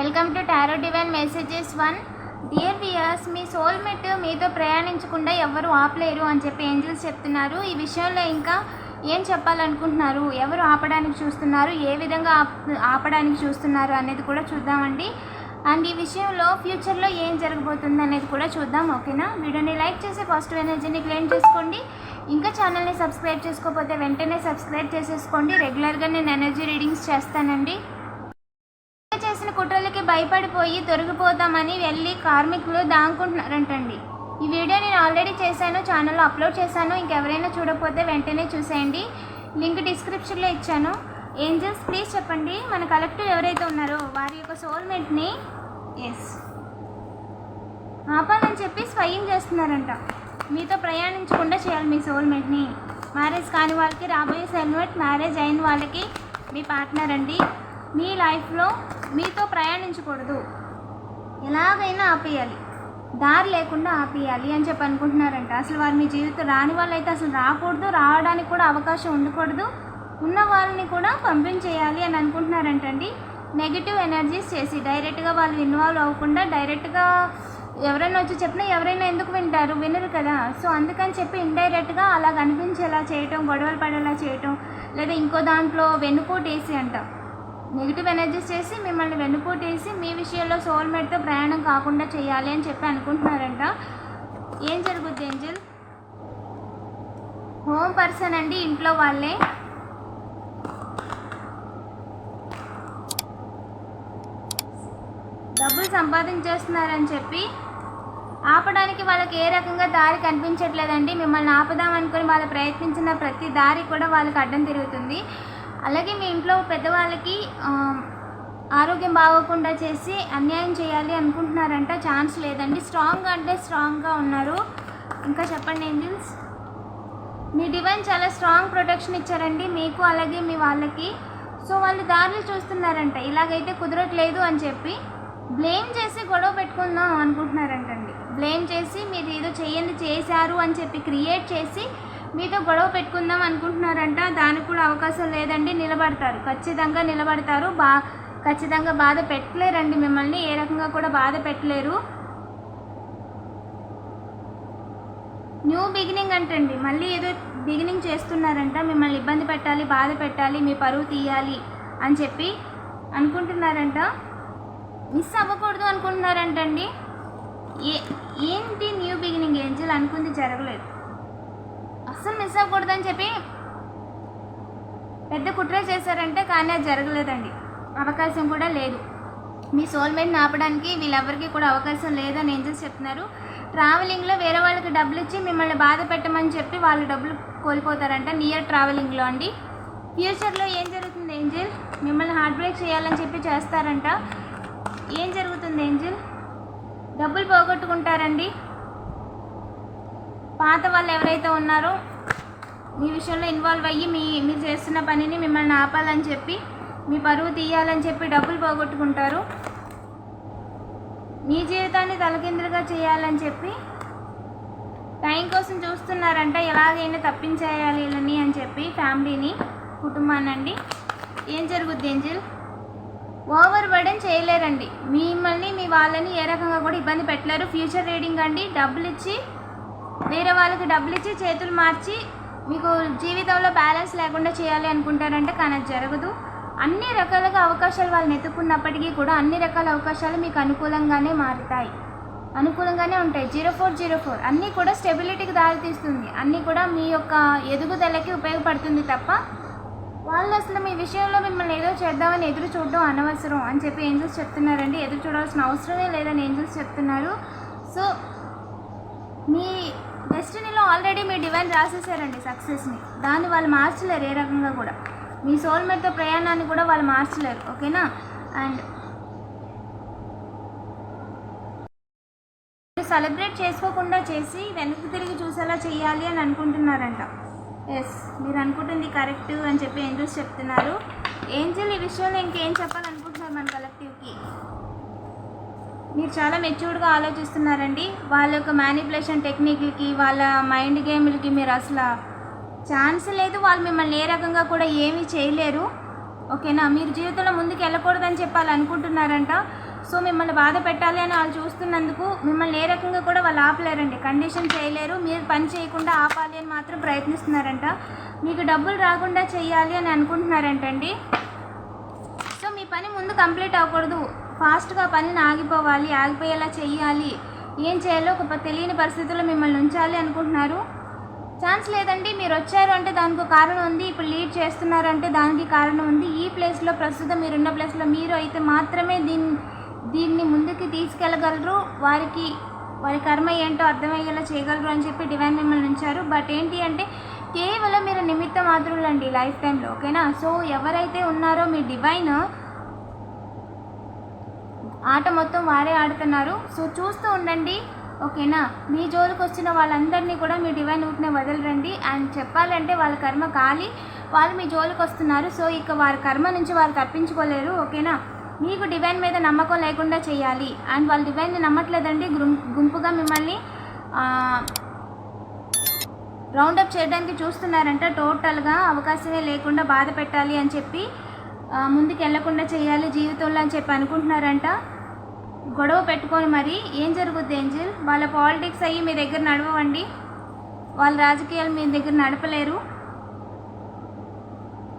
Welcome to tarot divine messages one dear viewers me soulmate మీతో ప్రయాణించకుండా ఎవరు ఆపలేరు అని చెప్పి ఏంజల్స్ చెప్తున్నారు. ఈ విషయంలో ఇంకా ఏం చెప్పాలనుకుంటున్నారు? ఎవరు ఆపడానికి చూస్తున్నారు? ఏ విధంగా ఆపడానికి చూస్తున్నారు అనేది కూడా చూద్దామండి. అండ్ ఈ విషయంలో ఫ్యూచర్లో ఏం జరగబోతుంది అనేది కూడా చూద్దాం ఓకేనా? వీడియోని లైక్ చేసి పాజిటివ్ ఎనర్జీని క్లెయిమ్ చేసుకోండి. ఇంకా ఛానల్ని సబ్స్క్రైబ్ చేసుకోకపోతే వెంటనే సబ్స్క్రైబ్ చేసేసుకోండి. రెగ్యులర్గా నేను ఎనర్జీ రీడింగ్స్ చేస్తానండి. భయపడిపోయి దొరికిపోతామని వెళ్ళి కార్మికులు దాంకుంటున్నారంటండి. ఈ వీడియో నేను ఆల్రెడీ చేశాను ఛానల్లో అప్లోడ్ చేశాను ఇంకెవరైనా చూడకపోతే వెంటనే చూసేయండి. లింక్ డిస్క్రిప్షన్లో ఇచ్చాను. ఏంజల్స్ ప్లీజ్ చెప్పండి మన కలెక్టివ్ ఎవరైతే ఉన్నారో వారి యొక్క సోల్మేట్ని ఎస్ ఆపాలని చెప్పి స్వయం చేస్తున్నారంట. మీతో ప్రయాణించకుండా చేయాలి మీ సోల్మేట్ని. మ్యారేజ్ కాని వాళ్ళకి రాబోయే సోల్మేట్ మ్యారేజ్ అయిన వాళ్ళకి మీ పార్ట్నర్ అండి. మీ లైఫ్లో మీతో ప్రయాణించకూడదు. ఎలాగైనా ఆపేయాలి. దారి లేకుండా ఆపేయాలి అని చెప్పి అనుకుంటున్నారంట. అసలు వారు మీ జీవితం రాని వాళ్ళైతే అసలు రాకూడదు రావడానికి కూడా అవకాశం ఉండకూడదు. ఉన్న వాళ్ళని కూడా పంపించేయాలి అని అనుకుంటున్నారంటండి. నెగిటివ్ ఎనర్జీస్ చేసి డైరెక్ట్గా వాళ్ళు ఇన్వాల్వ్ అవ్వకుండా డైరెక్ట్గా ఎవరైనా వచ్చి చెప్పినా ఎవరైనా ఎందుకు వింటారు? వినరు కదా. సో అందుకని చెప్పి ఇండైరెక్ట్గా అలా కనిపించేలా చేయటం గొడవలు పడేలా చేయటం లేదా ఇంకో దాంట్లో వెనుకోటేసి అంటాం. నెగిటివ్ ఎనర్జీస్ చేసి మిమ్మల్ని వెన్నుపోటేసి మీ విషయంలో సోల్మేట్తో ప్రయాణం కాకుండా చేయాలి అని చెప్పి అనుకుంటున్నారంట. ఏం జరుగుద్ది ఏంజల్? హోమ్ పర్సన్ అండి ఇంట్లో వాళ్ళే. డబ్బులు సంపాదించేస్తున్నారని చెప్పి ఆపడానికి వాళ్ళకి ఏ రకంగా దారి కనిపించట్లేదండి. మిమ్మల్ని ఆపదాం అనుకుని వాళ్ళు ప్రయత్నించిన ప్రతి దారి కూడా వాళ్ళకి అడ్డం తిరుగుతుంది. అలాగే మీ ఇంట్లో పెద్దవాళ్ళకి ఆరోగ్యం బాగోకుండా చేసి అన్యాయం చేయాలి అనుకుంటున్నారంట ఛాన్స్ లేదండి. స్ట్రాంగ్ అంటే స్ట్రాంగ్గా ఉన్నారు. ఇంకా చెప్పండి ఏంజిల్స్? మీ డివైన్ చాలా స్ట్రాంగ్ ప్రొటెక్షన్ ఇచ్చారండి మీకు అలాగే మీ వాళ్ళకి. సో వాళ్ళు దారిలో చూస్తున్నారంట ఇలాగైతే కుదరట్లేదు అని చెప్పి. బ్లేమ్ చేసి గొడవ పెట్టుకుందాం అనుకుంటున్నారంటండి. బ్లేమ్ చేసి మీరు ఏదో చేయండి చేశారు అని చెప్పి క్రియేట్ చేసి మీతో గొడవ పెట్టుకుందాం అనుకుంటున్నారంట దానికి కూడా అవకాశం లేదండి నిలబడతారు. ఖచ్చితంగా నిలబడతారు బా ఖచ్చితంగా బాధ పెట్టలేరండి మిమ్మల్ని ఏ రకంగా కూడా బాధ పెట్టలేరు. న్యూ బిగినింగ్ అంటండి మళ్ళీ ఏదో బిగినింగ్ చేస్తున్నారంట మిమ్మల్ని ఇబ్బంది పెట్టాలి బాధ పెట్టాలి మీ పరువు తీయాలి అని చెప్పి అనుకుంటున్నారంట. మిస్ అవ్వకూడదు అనుకుంటున్నారంటండి. ఏ ఏంటి న్యూ బిగినింగ్? ఏంజల్ అనుకుంది జరగలేదు. అస్సలు మిస్ అవ్వకూడదని చెప్పి పెద్ద కుట్ర చేశారంటే కానీ అది జరగలేదండి. అవకాశం కూడా లేదు. మీ సోల్మేట్ని ఆపడానికి వీళ్ళెవరికి కూడా అవకాశం లేదని ఏంజల్స్ చెప్తున్నారు. ట్రావెలింగ్లో వేరే వాళ్ళకి డబ్బులు ఇచ్చి మిమ్మల్ని బాధ పెట్టమని చెప్పి వాళ్ళు డబ్బులు కోల్పోతారంట నియర్ ట్రావెలింగ్లో అండి. ఫ్యూచర్లో ఏం జరుగుతుంది ఏంజిల్? మిమ్మల్ని హార్ట్ బ్రేక్ చేయాలని చెప్పి చేస్తారంట. ఏం జరుగుతుంది ఏంజిల్? డబ్బులు పోగొట్టుకుంటారండి. పాత వాళ్ళు ఎవరైతే ఉన్నారో మీ విషయంలో ఇన్వాల్వ్ అయ్యి మీ మీరు చేస్తున్న పనిని మిమ్మల్ని ఆపాలని చెప్పి మీ పరువు తీయాలని చెప్పి డబ్బులు పోగొట్టుకుంటారు. మీ జీవితాన్ని తలకిందులుగా చేయాలని చెప్పి టైం కోసం చూస్తున్నారంట ఎలాగైనా తప్పించేయాలి వీళ్ళని అని చెప్పి ఫ్యామిలీని కుటుంబానండి ఏం జరుగుద్ది ఏంజిల్? Over burden చేయలేరండి. మిమ్మల్ని మీ వాళ్ళని ఏ రకంగా కూడా ఇబ్బంది పెట్టలేరు. ఫ్యూచర్ రీడింగ్ అండి డబ్బులు ఇచ్చి వేరే వాళ్ళకి డబ్బులు ఇచ్చి చేతులు మార్చి మీకు జీవితంలో బ్యాలెన్స్ లేకుండా చేయాలి అనుకుంటారంటే కానీ అది జరగదు. అన్ని రకాలుగా అవకాశాలు వాళ్ళని ఎత్తుకున్నప్పటికీ కూడా అన్ని రకాల అవకాశాలు మీకు అనుకూలంగానే మారుతాయి. అనుకూలంగానే ఉంటాయి. Zero four zero four. అన్నీ కూడా స్టెబిలిటీకి దారితీస్తుంది అన్నీ కూడా మీ యొక్క ఎదుగుదలకి ఉపయోగపడుతుంది తప్ప వాళ్ళు అసలు మీ విషయంలో మిమ్మల్ని ఏదో చేద్దామని ఎదురు చూడడం అనవసరం అని చెప్పి ఏంజల్స్ చెప్తున్నారండి. ఎదురు చూడాల్సిన అవసరమే లేదని ఏంజల్స్ చెప్తున్నారు. సో మీ డెస్టినీలో ఆల్రెడీ మీ డివైన్ రాసేసారండి సక్సెస్ని దాన్ని వాళ్ళు మార్చలేరు ఏ రకంగా కూడా. మీ సోల్మేట్తో ప్రయాణాన్ని కూడా వాళ్ళు మార్చలేరు ఓకేనా? అండ్ సెలబ్రేట్ చేసుకోకుండా చేసి వెనక్కి తిరిగి చూసేలా చేయాలి అని అనుకుంటున్నారంట. ఎస్ మీరు అనుకుంటుంది కరెక్ట్ అని చెప్పి ఏంజల్స్ చెప్తున్నారు. ఏంజల్ ఈ విషయంలో ఇంకేం చెప్పాలనుకుంటున్నారు మన కలెక్టివ్కి మీరు చాలా మెచ్యూర్డ్గా ఆలోచిస్తున్నారండి. వాళ్ళ యొక్క మ్యానిపులేషన్ టెక్నిక్లకి వాళ్ళ మైండ్ గేమ్లకి మీరు అసలు ఛాన్స్ లేదు. వాళ్ళు మిమ్మల్ని ఏ రకంగా కూడా ఏమీ చేయలేరు. ఓకేనా? మీరు జీవితంలో ముందుకు వెళ్ళకూడదని చెప్పాలి అనుకుంటున్నారంట సో మిమ్మల్ని బాధ పెట్టాలి అని వాళ్ళు చూస్తున్నందుకు మిమ్మల్ని ఏ రకంగా కూడా వాళ్ళు ఆపలేరండి. కండిషన్ చేయలేరు. మీరు పని చేయకుండా ఆపాలి అని మాత్రం ప్రయత్నిస్తున్నారంట. మీకు డబ్బులు రాకుండా చేయాలి అని అనుకుంటున్నారంటండి. సో మీ పని ముందు కంప్లీట్ అవ్వకూడదు. ఫాస్ట్గా పనిని ఆగిపోవాలి ఆగిపోయేలా చేయాలి ఏం చేయాలో ఒక తెలియని పరిస్థితుల్లో మిమ్మల్ని ఉంచాలి అనుకుంటున్నారు? ఛాన్స్ లేదండి. మీరు వచ్చారు అంటే దానికి కారణం ఉంది. ఇప్పుడు లీడ్ చేస్తున్నారంటే దానికి కారణం ఉంది. ఈ ప్లేస్లో ప్రస్తుతం మీరున్న ప్లేస్లో మీరు అయితే మాత్రమే దీన్ని దీన్ని ముందుకు తీసుకెళ్ళగలరు. వారికి వారి కర్మ ఏంటో అర్థమయ్యేలా చేయగలరు అని చెప్పి డివైన్ మిమ్మల్ని ఉంచారు. బట్ ఏంటి అంటే కేవలం మీరు నిమిత్త మాత్రులండి లైఫ్ టైంలో ఓకేనా? సో ఎవరైతే ఉన్నారో మీ డివైన్ ఆట మొత్తం వారే ఆడుతున్నారు. సో చూస్తూ ఉండండి. ఓకేనా? మీ జోలికి వచ్చిన వాళ్ళందరినీ కూడా మీ డివైన్ ఊటినే వదలరండి. అండ్ చెప్పాలంటే వాళ్ళ కర్మ కాలి వాళ్ళు మీ జోలికి వస్తున్నారు. సో ఇక వారి కర్మ నుంచి వారు తప్పించుకోలేరు. ఓకేనా? మీకు డివైన్ మీద నమ్మకం లేకుండా చేయాలి. అండ్ వాళ్ళు డివైన్ని నమ్మట్లేదండి. గుంపుగా మిమ్మల్ని రౌండప్ చేయడానికి చూస్తున్నారంట. టోటల్గా అవకాశమే లేకుండా బాధ పెట్టాలి అని చెప్పి ముందుకు వెళ్ళకుండా చేయాలి జీవితంలో అని చెప్పి అనుకుంటున్నారంట. గొడవ పెట్టుకొని మరి ఏం జరుగుద్ది ఏంజిల్? వాళ్ళ పాలిటిక్స్ అయ్యి మీ దగ్గర నడవండి. వాళ్ళ రాజకీయాలు మీ దగ్గర నడపలేరు.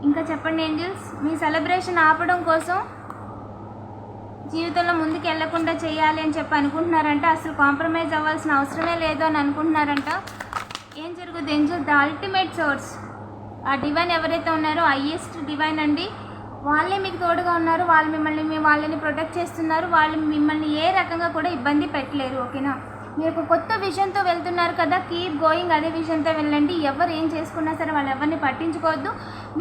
ఇంకా చెప్పండి ఏంజిల్స్? మీ సెలబ్రేషన్ ఆపడం కోసం జీవితంలో ముందుకు వెళ్ళకుండా చేయాలి అని చెప్పి అనుకుంటున్నారంట. అసలు కాంప్రమైజ్ అవ్వాల్సిన అవసరమే లేదు అని అనుకుంటున్నారంట. ఏం జరుగుద్ది ఏంజిల్? The ultimate source. ఆ డివైన్ ఎవరైతే ఉన్నారో హయ్యెస్ట్ డివైన్ అండి. వాళ్ళే మీకు తోడుగా ఉన్నారు వాళ్ళు మిమ్మల్ని మీ వాళ్ళని ప్రొటెక్ట్ చేస్తున్నారు వాళ్ళు మిమ్మల్ని ఏ రకంగా కూడా ఇబ్బంది పెట్టలేరు ఓకేనా? మీరు ఒక కొత్త విషయంతో వెళ్తున్నారు కదా కీప్ గోయింగ్ అదే విషయంతో వెళ్ళండి. ఎవరు ఏం చేసుకున్నా సరే వాళ్ళు ఎవరిని పట్టించుకోవద్దు.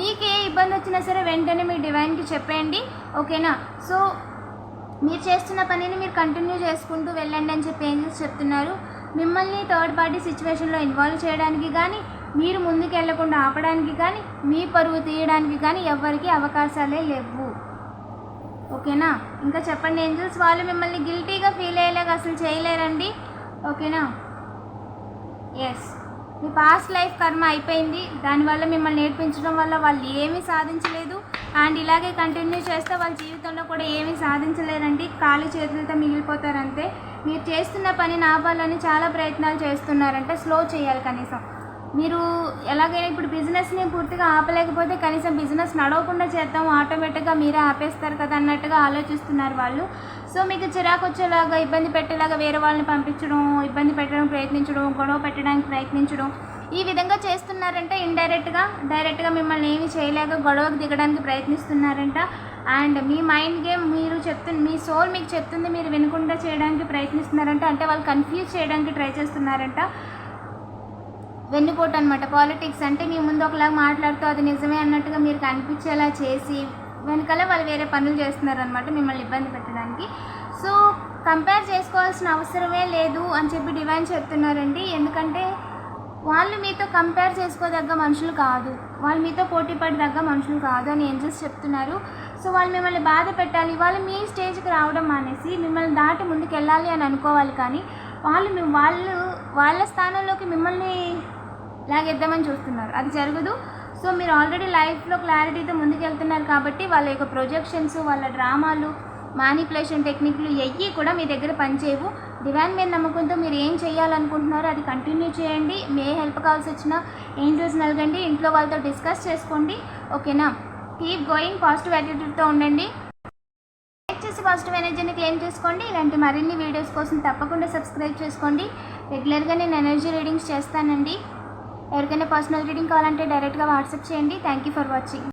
మీకు ఏ ఇబ్బంది వచ్చినా సరే వెంటనే మీ డివైన్కి చెప్పండి ఓకేనా? సో మీరు చేస్తున్న పనిని మీరు కంటిన్యూ చేసుకుంటూ వెళ్ళండి అని చెప్పి ఏంజల్స్ చెప్తున్నారు. మిమ్మల్ని థర్డ్ పార్టీ సిచ్యువేషన్లో ఇన్వాల్వ్ చేయడానికి కానీ మీరు ముందుకు వెళ్ళకుండా ఆపడానికి కానీ మీ పరువు తీయడానికి కానీ ఎవరికి అవకాశాలే లేవు. ఓకేనా? ఇంకా చెప్పండి ఏంజల్స్ వాళ్ళు మిమ్మల్ని గిల్టీగా ఫీల్ అయ్యేలాగా అసలు చేయలేరండి. ఓకేనా? ఎస్ మీ పాస్ట్ లైఫ్ కర్మ అయిపోయింది. దానివల్ల మిమ్మల్ని నేర్పించడం వల్ల వాళ్ళు ఏమీ సాధించలేదు. అండ్ ఇలాగే కంటిన్యూ చేస్తే వాళ్ళ జీవితంలో కూడా ఏమీ సాధించలేరండి. ఖాళీ చేతులతో మిగిలిపోతారంతే. మీరు చేస్తున్న పని నావాలని చాలా ప్రయత్నాలు చేస్తున్నారంటే స్లో చేయాలి కనీసం. మీరు ఎలాగైనా ఇప్పుడు బిజినెస్ని పూర్తిగా ఆపలేకపోతే కనీసం బిజినెస్ నడవకుండా చేద్దాం ఆటోమేటిక్గా మీరే ఆపేస్తారు కదా అన్నట్టుగా ఆలోచిస్తున్నారు వాళ్ళు. సో మీకు చిరాకు వచ్చేలాగా ఇబ్బంది పెట్టేలాగా వేరే వాళ్ళని పంపించడం ఇబ్బంది పెట్టడం ప్రయత్నించడం గొడవ పెట్టడానికి ప్రయత్నించడం ఈ విధంగా చేస్తున్నారంటే ఇండైరెక్ట్గా డైరెక్ట్గా మిమ్మల్ని ఏమి చేయలేక గొడవకు దిగడానికి ప్రయత్నిస్తున్నారంట. అండ్ మీ మైండ్ గేమ్ మీరు చెప్తుంది మీ సోల్ మీకు చెప్తుంది మీరు వినకుండా చేయడానికి ప్రయత్నిస్తున్నారంట. అంటే వాళ్ళు కన్ఫ్యూజ్ చేయడానికి ట్రై చేస్తున్నారంట. వెన్నుపోటు అనమాట పాలిటిక్స్ అంటే మీ ముందు ఒకలాగా మాట్లాడుతూ అది నిజమే అన్నట్టుగా మీరు కనిపించేలా చేసి వెనకాల వాళ్ళు వేరే పనులు చేస్తున్నారనమాట మిమ్మల్ని ఇబ్బంది పెట్టడానికి. సో కంపేర్ చేసుకోవాల్సిన అవసరమే లేదు అని చెప్పి డివైన్ చెప్తున్నారండి. ఎందుకంటే వాళ్ళు మీతో కంపేర్ చేసుకోదగ్గ మనుషులు కాదు. వాళ్ళు మీతో పోటీ పడదగ్గ మనుషులు కాదు అని ఏంజల్స్ చెప్తున్నారు. సో వాళ్ళు మిమ్మల్ని బాధ పెట్టాలి. వాళ్ళు మీ స్టేజ్కి రావడం మానేసి మిమ్మల్ని దాటి ముందుకు వెళ్ళాలి అని అనుకోవాలి కానీ వాళ్ళు వాళ్ళు వాళ్ళ స్థానంలోకి మిమ్మల్ని లాగేద్దామని చూస్తున్నారు. అది జరగదు. సో మీరు ఆల్రెడీ లైఫ్లో క్లారిటీతో ముందుకెళ్తున్నారు కాబట్టి వాళ్ళ యొక్క ప్రొజెక్షన్స్ వాళ్ళ డ్రామాలు మానిపులేషన్ టెక్నిక్లు ఎయ్యి కూడా మీ దగ్గర పనిచేయవు. డివైన్ మీద నమ్మకంతో మీరు ఏం చేయాలనుకుంటున్నారో అది కంటిన్యూ చేయండి. మీ హెల్ప్ కావాల్సి వచ్చినా ఏంజల్స్ నలగండి. ఇంట్లో వాళ్ళతో డిస్కస్ చేసుకోండి. ఓకేనా కీప్ గోయింగ్ పాజిటివ్ యాటిట్యూడ్తో ఉండండి. లైక్ చేసి పాజిటివ్ ఎనర్జీని క్లెయిమ్ చేసుకోండి. ఇలాంటి మరిన్ని వీడియోస్ కోసం తప్పకుండా సబ్స్క్రైబ్ చేసుకోండి. రెగ్యులర్గా నేను ఎనర్జీ రీడింగ్స్ చేస్తానండి. ఎవరికైనా పర్సనల్ రీడింగ్ కావాలంటే డైరెక్ట్గా వాట్సాప్ చేయండి. Thank you for watching